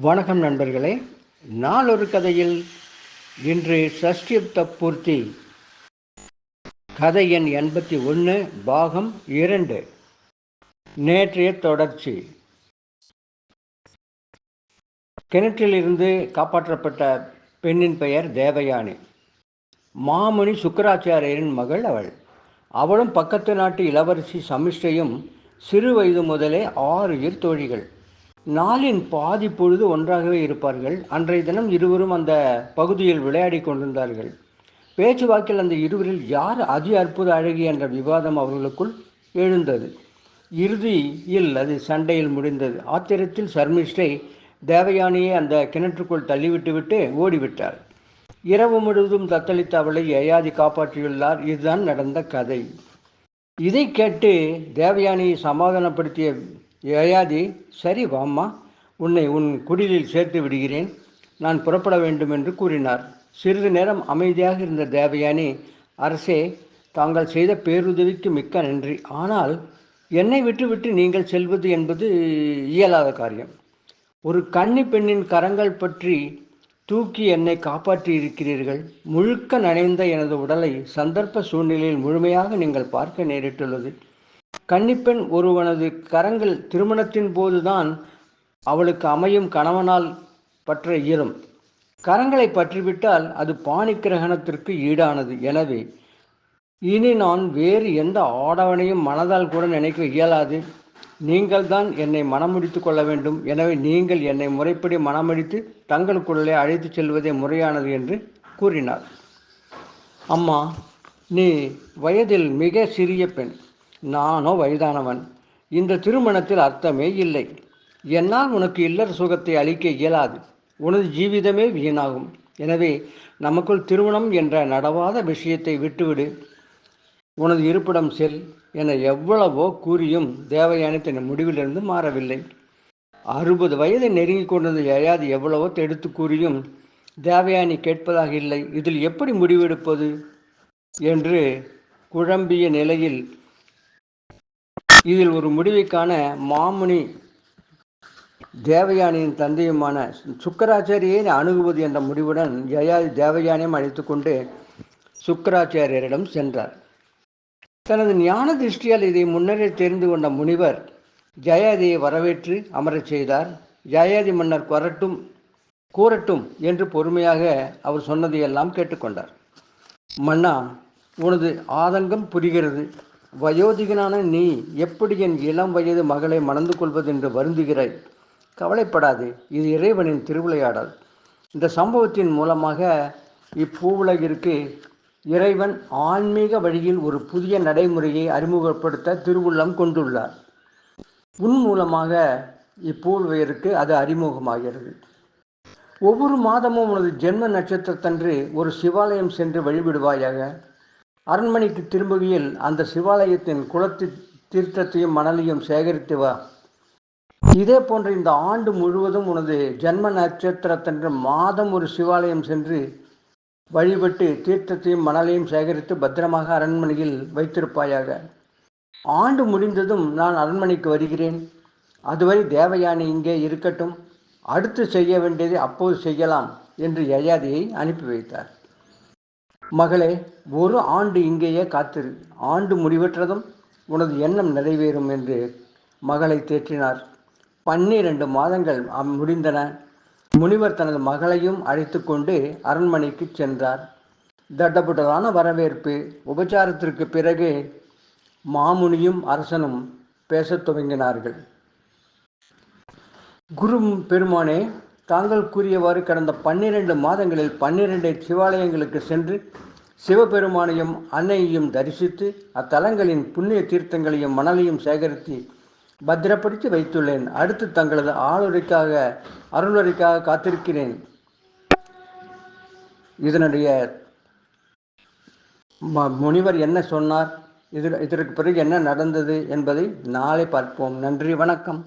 வணக்கம் நண்பர்களே. நாளொரு கதையில் இன்று சஷ்டியுப்த பூர்த்தி. கதை எண் எண்பத்தி ஒன்று பாகம் இரண்டு. நேற்றைய தொடர்ச்சி. கிணற்றிலிருந்து காப்பாற்றப்பட்ட பெண்ணின் பெயர் தேவயானி. மாமுனி சுக்கராச்சாரியரின் மகள் அவள். அவளும் பக்கத்து நாட்டு இளவரசி சமிஷ்டையும் சிறு வயது முதலே ஆறு உயிர் தோழிகள் நாளின் பாதி பொழுது ஒன்றாகவே இருப்பார்கள். அன்றைய தினம் இருவரும் அந்த பகுதியில் விளையாடி கொண்டிருந்தார்கள். பேச்சுவாக்கில் அந்த இருவரில் யார் அதி அற்புத அழகி என்ற விவாதம் அவர்களுக்குள் எழுந்தது. இறுதியில் அது சண்டையில் முடிந்தது. ஆத்திரத்தில் சர்மிஷ்டை தேவயானியை அந்த கிணற்றுக்குள் தள்ளிவிட்டுவிட்டு ஓடிவிட்டார். இரவு முழுவதும் தத்தளித்த அவளை யயாதி காப்பாற்றியுள்ளார். இதுதான் நடந்த கதை. இதை கேட்டு தேவயானியை சமாதானப்படுத்திய யயாதி சரி வாம்மா உன்னை உன் குடிலில் சேர்த்து விடுகிறேன். நான் புறப்பட வேண்டும் என்று கூறினார். சிறிது நேரம் அமைதியாக இருந்த தேவயானி அரசே தாங்கள் செய்த பேருதவிக்கு மிக்க நன்றி. ஆனால் என்னை விட்டுவிட்டு நீங்கள் செல்வது என்பது இயலாத காரியம். ஒரு கன்னி பெண்ணின் கரங்கள் பற்றி தூக்கி என்னை காப்பாற்றி இருக்கிறீர்கள் முழுக்க நனைந்த எனது உடலை சந்தர்ப்ப சூழ்நிலையில் முழுமையாக நீங்கள் பார்க்க நேரிட்டுள்ளது. கன்னிப்பெண் ஒருவனது கரங்கள் திருமணத்தின் போதுதான் அவளுக்கு அமையும் கணவனால் பற்ற இயலும். கரங்களை பற்றிவிட்டால் அது பாணி கிரகணத்திற்கு ஈடானது. எனவே இனி நான் வேறு எந்த ஆடவனையும் மனதால் கூட நினைக்க இயலாது. நீங்கள் தான் என்னை மனமுடித்து கொள்ள வேண்டும். எனவே நீங்கள் என்னை முறைப்படி மனமடித்து தங்களுக்குள்ளே அழைத்து செல்வதே முறையானது என்று கூறினார் அம்மா நீ வயதில் மிக சிறிய பெண். நானோ வயதானவன் இந்த திருமணத்தில் அர்த்தமே இல்லை. என்னால் உனக்கு இல்லற சுகத்தை அளிக்க இயலாது. உனது ஜீவிதமே வீணாகும். எனவே நமக்குள் திருமணம் என்ற நடவாத விஷயத்தை விட்டுவிடு. உனது இருப்பிடம் செல் என எவ்வளவோ கூறியும் தேவயானி தன் முடிவிலிருந்து மாறவில்லை. அறுபது வயதை நெருங்கி கொண்டது யயாது எவ்வளவோ எடுத்து கூறியும் தேவயானி கேட்பதாக இல்லை. இதில் எப்படி முடிவெடுப்பது? என்று குழம்பிய நிலையில் இதில் ஒரு முடிவை காண மாமுனி தேவயானியின் தந்தையுமான சுக்கராச்சாரியை அணுகுவது என்ற முடிவுடன் ஜெயாதி தேவயானியும் அழைத்து கொண்டு சுக்கராச்சாரியரிடம் சென்றார். தனது ஞான திருஷ்டியால் இதை முன்னரே தெரிந்து கொண்ட முனிவர் ஜெயாதியை வரவேற்று அமரச் செய்தார். ஜெயாதி மன்னர் கொரட்டும் கூறட்டும் என்று பொறுமையாக அவர் சொன்னதையெல்லாம் கேட்டுக்கொண்டார் மன்னா உனது ஆதங்கம் புரிகிறது. வயோதிகனான நீ எப்படி என் இளம் வயது மகளை மணந்து கொள்வது என்று வருந்துகிறாய்? கவலைப்படாதே இது இறைவனின் திருவிளையாடல். இந்த சம்பவத்தின் மூலமாக இப்பூவுலகிற்கு இறைவன் ஆன்மீக வழியில் ஒரு புதிய நடைமுறையை அறிமுகப்படுத்த திருவுள்ளம் கொண்டுள்ளார். உன் மூலமாக இப்பூவுலகிற்கு அது அறிமுகமாகிறது. ஒவ்வொரு மாதமும் உனது ஜென்ம நட்சத்திரத்தன்று ஒரு சிவாலயம் சென்று வழிபடுவாயாக? அரண்மனைக்கு திரும்புகையில் அந்த சிவாலயத்தின் குளத்து தீர்த்தத்தையும் மணலையும் சேகரித்து வா. இதே போன்ற இந்த ஆண்டு முழுவதும் உனது ஜென்ம நட்சத்திரத்தன்று மாதம் ஒரு சிவாலயம் சென்று வழிபட்டு தீர்த்தத்தையும் மணலையும் சேகரித்து பத்திரமாக அரண்மனையில் வைத்திருப்பாயாக. ஆண்டு முடிந்ததும் நான் அரண்மனைக்கு வருகிறேன். அதுவரை தேவயானி இங்கே இருக்கட்டும். அடுத்து செய்ய வேண்டியதை அப்போது செய்யலாம் என்று யயாதியை அனுப்பி வைத்தார். மகளே ஒரு ஆண்டு இங்கேயே காத்திரு. ஆண்டு முடிவற்றதும் உனது எண்ணம் நிறைவேறும் என்று மகளை தேற்றினார். பன்னிரண்டு மாதங்கள் முடிந்தன. முனிவர் தனது மகளையும் அழைத்து கொண்டு அரண்மனைக்கு சென்றார். தட்டப்பட்டதான வரவேற்பு. உபச்சாரத்திற்கு பிறகு மாமுனியும் அரசனும் பேசத் துவங்கினார்கள். குரு பெருமானே தாங்கள் கூறியவாறு கடந்த பன்னிரண்டு மாதங்களில் பன்னிரண்டு சிவாலயங்களுக்கு சென்று சிவபெருமானையும் அன்னையையும் தரிசித்து அத்தலங்களின் புண்ணிய தீர்த்தங்களையும் மணலையும் சேகரித்து பத்திரப்படுத்தி வைத்துள்ளேன். அடுத்து தங்களது ஆளுரைக்காக அருளுரைக்காக காத்திருக்கிறேன். இதனுடைய முனிவர் என்ன சொன்னார்? இதில் இதற்கு பிறகு என்ன நடந்தது என்பதை நாளை பார்ப்போம். நன்றி வணக்கம்.